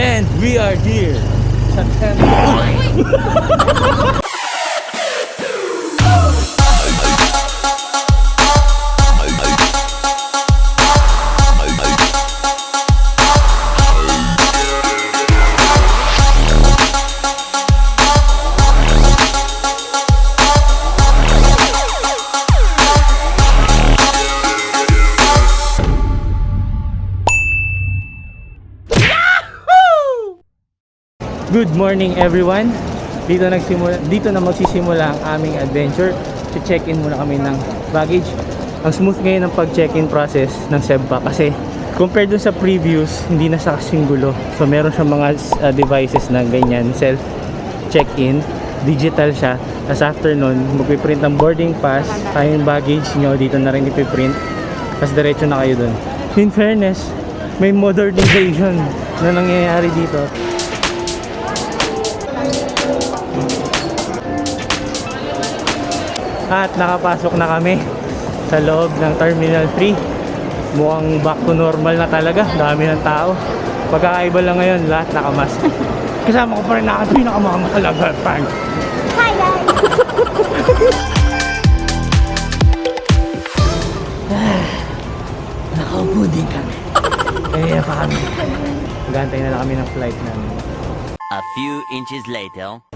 And we are here. Sa Good morning everyone. Dito nagsimula dito na magsisimula ang aming adventure. Che-check-in muna kami ng baggage. Ang smooth ngayon ng pag-check-in process ng SEBPA kasi compared dun sa previous, hindi na sa kasing gulo. So meron siyang mga uh, devices na ganyan, self check-in, digital siya. Tapos after nun, magpiprint ng boarding pass, tayo yung baggage nyo, dito na rin ipiprint. Tapos diretso na kayo dun. In fairness, may modernization na nangyayari dito. At nakapasok na kami sa loob ng Terminal 3. Mukhang back to normal na talaga. Dami ng tao. Pagkakaiba lang ngayon, lahat nakamask. Kasama ko pa rin na pinakamahal talaga, Frank. Hi guys! Nakaupo din kami. Kaya pa kami. Magantay na lang kami ng flight namin. A few inches later.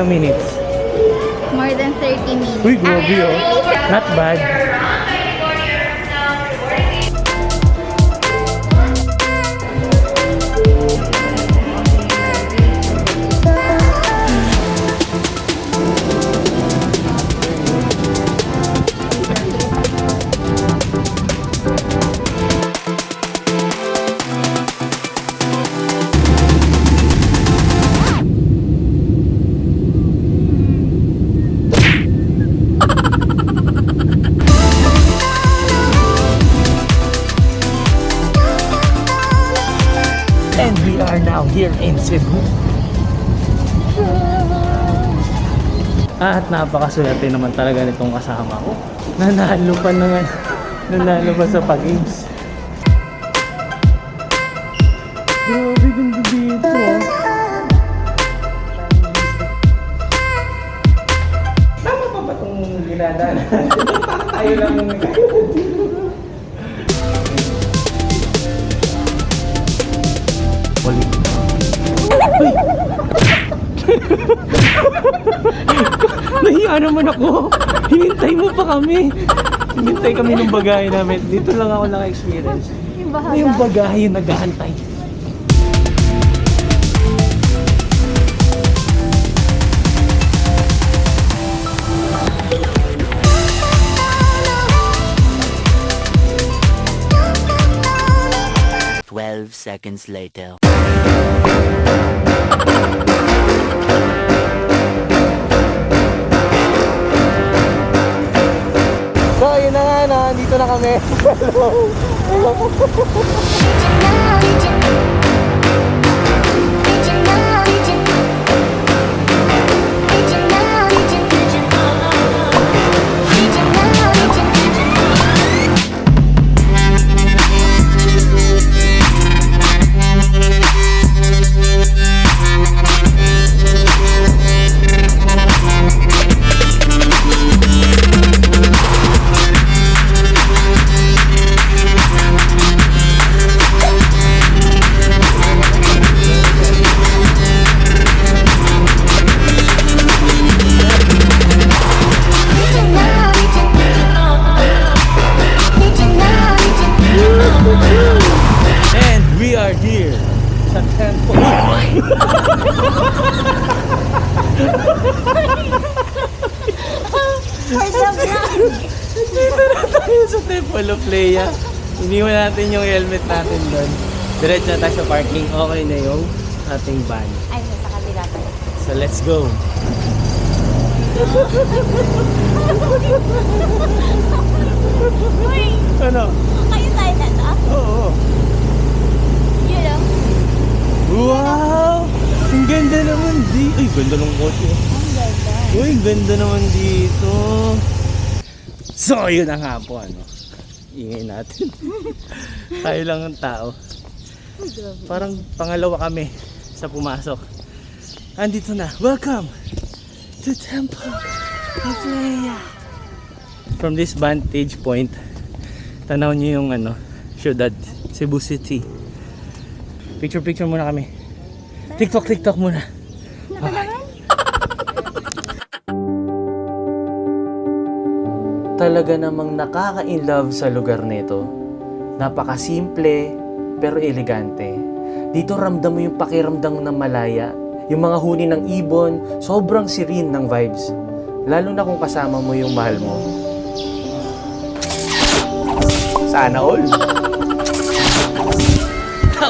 Ilang minutes. More than 30 minutes. Uy, grabe oh. Not bad. Are now here in Cebu. At napakaswerte naman talaga nitong kasama ko. Nanalo pa na nga. Nanalo pa sa pag-games. Grabe ganda dito. ah. Tama pa ba itong ginadaan? Tayo lang Nahiya naman ako. Hinintay mo pa kami. Hinintay kami ng bagahe namin. Dito lang ako naka-experience. Yung Ano yung bagahe yung naghahantay? Twelve seconds later. So, yun na nga na. Dito na kami. And sa vlog. Dito na tayo sa Temple of Leia. Iniwan natin yung helmet natin doon. Diretso na tayo sa parking. Okay na yung ating van. Ay, nasa kabila pa. So let's go. Uy! Ano? Kayo tayo na to. Oo. Yun lang. Uy, ganda ng kotse. oh. Ang ganda. Uy, ganda naman dito. So, yun na nga po, ano. Ingay natin. Tayo lang ang tao. Parang pangalawa kami sa pumasok. Andito na. Welcome to Temple of Leia. From this vantage point, tanaw niyo yung ano, syudad, Cebu City. Picture picture muna kami. TikTok TikTok muna. Talaga namang nakaka-inlove sa lugar nito. Napakasimple pero elegante. Dito ramdam mo yung pakiramdam ng malaya. Yung mga huni ng ibon, sobrang serene ng vibes. Lalo na kung kasama mo yung mahal mo. Sana all.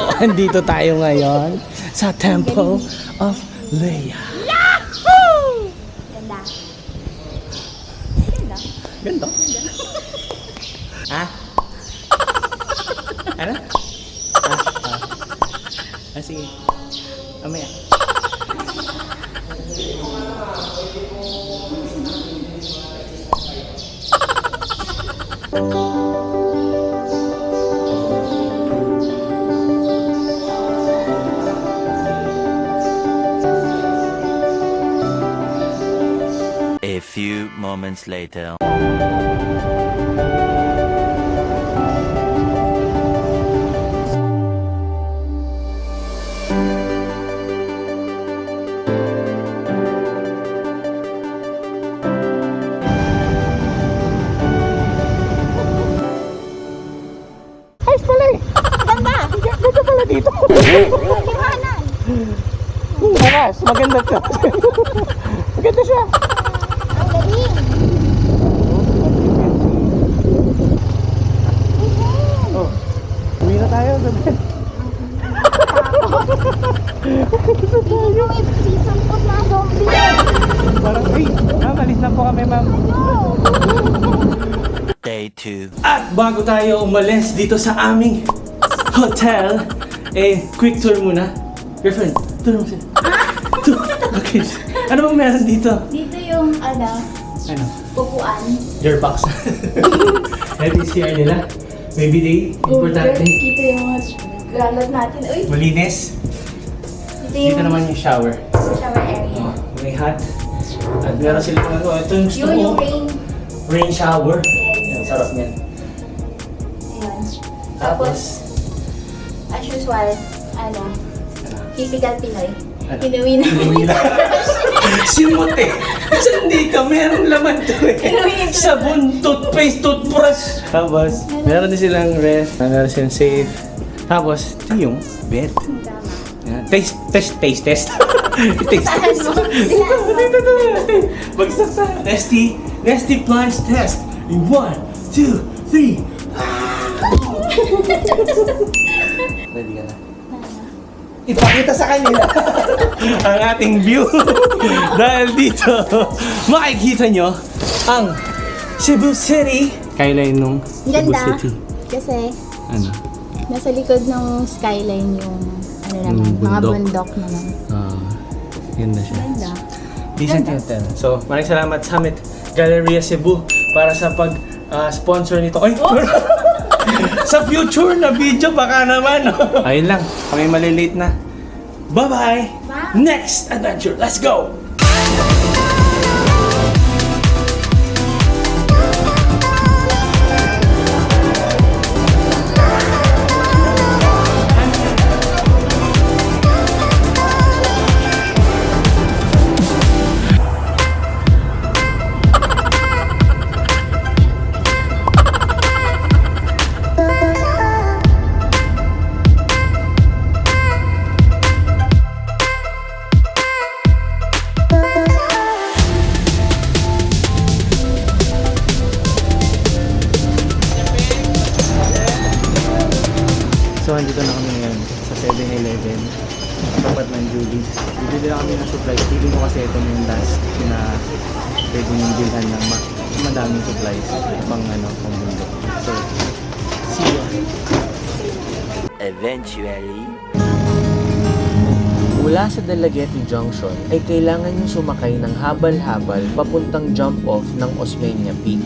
Andito tayo ngayon sa Temple of Leia. Ganda. Ganda. Ganda. Ha? Ano? Ah, ah. ah sige. Mamaya. A moments later. Ayos pala eh. Ganda! Ganda pala dito. Liwanag! Bukas, maganda ka. maganda siya. Oh. Uwi na tayo. Sabi. Yung isisampot na zombie! Parang, ay, ma'am, alis na po kami, ma'am. Day 2. At bago tayo umalis dito sa aming hotel, eh, quick tour muna. Girlfriend, tour mo siya. Tour. Okay. Ano bang meron dito? Dito ano, Ano? pupuan. Your box. Ito yung CR nila. Maybe they, importante. Kita yung mga galat natin. Uy! Malinis. Dito Dito yung naman yung shower. shower area. Oh, may hot. At meron sila ano, ito yung gusto Yun ko. yung rain. Rain shower. Yes. Yan, sarap niyan. Ayan. Tapos, Tapos, as usual, ano, typical Pinoy. Ano? Inuwi na. Inuwi na. Simot eh. Saan hindi ka? Merong laman to eh. Sabon, toothpaste, toothbrush. Tapos, meron din silang rest. Meron silang safe. Tapos, ito yung bed. Yan. Taste, test, taste, test. taste, test. Bagsak sa Nesty, Nesty plunge test. In one, two, three. Ready ka na? Ipakita sa kanila ang ating view. Dahil dito, makikita nyo ang Cebu City. Skyline nung Cebu Ganda. City. Kasi, Ano? nasa likod ng skyline yung, ano naman, Yung mga bundok. bundok naman. Ah, ganda siya. Ganda. Decent Ganda. hotel. So, maraming salamat Summit Galleria Cebu para sa pag ah, sponsor nito. Ay! sa future na video baka naman. Ayun lang. Kami malilate na. Bye-bye! Bye. Next adventure. Let's go! So, andito na kami ngayon sa 7-Eleven. Tapat ng Julie's. Bibili na kami ng supplies. Feeling ko kasi ito na yung last na pwede nyung bilhan ng ma madaming supplies. Pang ano, pang mundo. So, see you. Eventually. Mula sa Dalaguete Junction ay kailangan nyo sumakay ng habal-habal papuntang jump-off ng Osmeña Peak.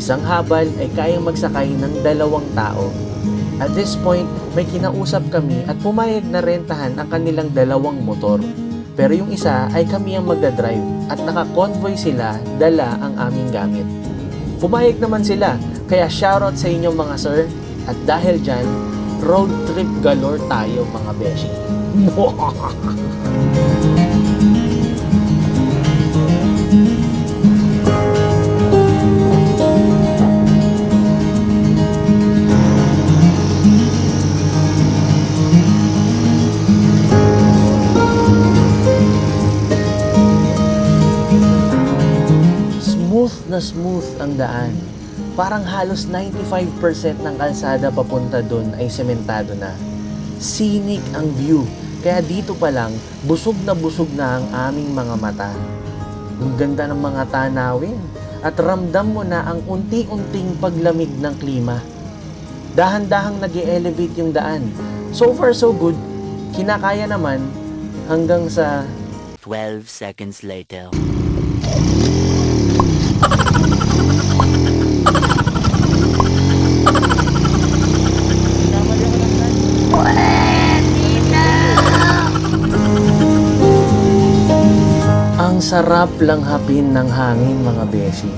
Isang habal ay kayang magsakay ng dalawang tao. At this point, may kinausap kami at pumayag na rentahan ang kanilang dalawang motor. Pero yung isa ay kami ang magdadrive at naka-convoy sila dala ang aming gamit. Pumayag naman sila, kaya shoutout sa inyo mga sir. At dahil dyan, road trip galore tayo mga beshi. na smooth ang daan. Parang halos 95% ng kalsada papunta doon ay sementado na. Scenic ang view. Kaya dito pa lang, busog na busog na ang aming mga mata. Ang ganda ng mga tanawin at ramdam mo na ang unti-unting paglamig ng klima. Dahan-dahang nag elevate yung daan. So far so good. Kinakaya naman hanggang sa 12 seconds later. Sarap lang hapin ng hangin mga beshi.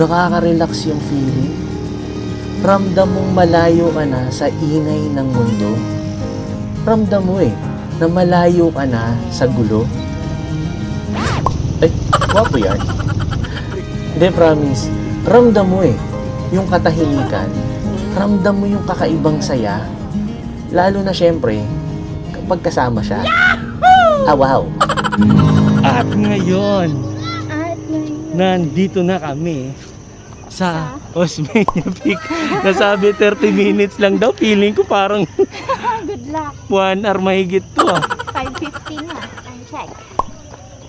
Nakaka-relax yung feeling. Ramdam mong malayo ka na sa ingay ng mundo. Ramdam mo eh, na malayo ka na sa gulo. Ay, wapo yan. Hindi, promise. Ramdam mo eh, yung katahimikan. Ramdam mo yung kakaibang saya. Lalo na syempre, kapag kasama siya. Ah, wow. At ngayon, At ngayon, nandito na kami sa Osmeña Peak. Nasabi 30 minutes lang daw. Feeling ko parang good luck. 1 hour mahigit to ah. 5.50 na. Ang check.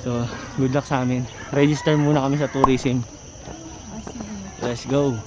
So, good luck sa amin. Register muna kami sa tourism. Let's go.